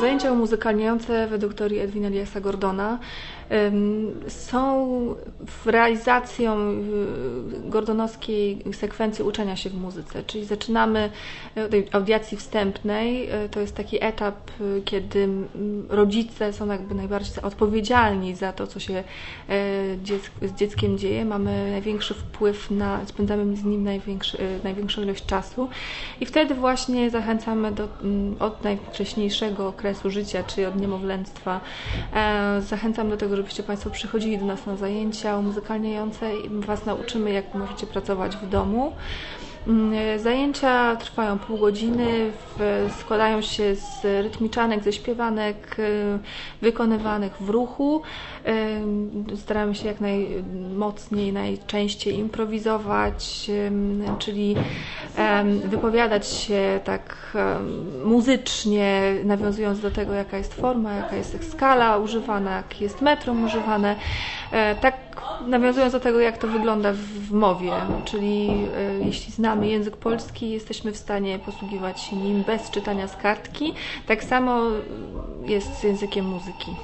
Zajęcia umuzykalniające według teorii Edwina Eliasa Gordona są realizacją y, gordonowskiej sekwencji uczenia się w muzyce, czyli zaczynamy od tej audiacji wstępnej. Y, To jest taki etap, y, kiedy rodzice są jakby najbardziej odpowiedzialni za to, co się e, z dzieckiem dzieje. Mamy największy wpływ na, spędzamy z nim e, największą ilość czasu i wtedy właśnie zachęcamy do, od najwcześniejszego okresu życia, czyli od niemowlęctwa. E, Zachęcam do tego, żebyście Państwo przychodzili do nas na zajęcia umuzykalniające i Was nauczymy, jak możecie pracować w domu. Mm, Zajęcia trwają pół godziny, składają się z rytmiczanek, ze śpiewanek y, wykonywanych w ruchu. Y, Staramy się jak najmocniej, najczęściej improwizować, y, czyli wypowiadać się tak muzycznie, nawiązując do tego, jaka jest forma, jaka jest skala używana, jaki jest metrum używane. E, Tak nawiązując do tego, jak to wygląda w w mowie, czyli e, jeśli znamy język polski, jesteśmy w stanie posługiwać się nim bez czytania z kartki. Tak samo jest z językiem muzyki.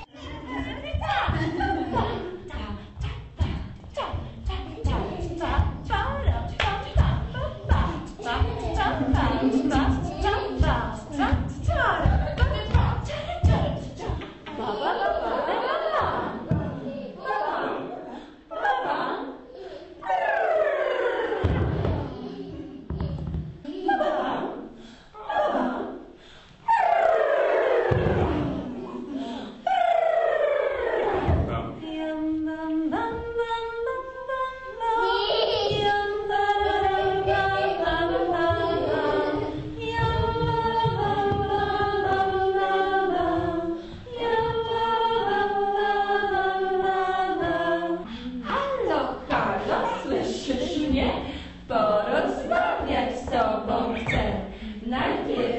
like.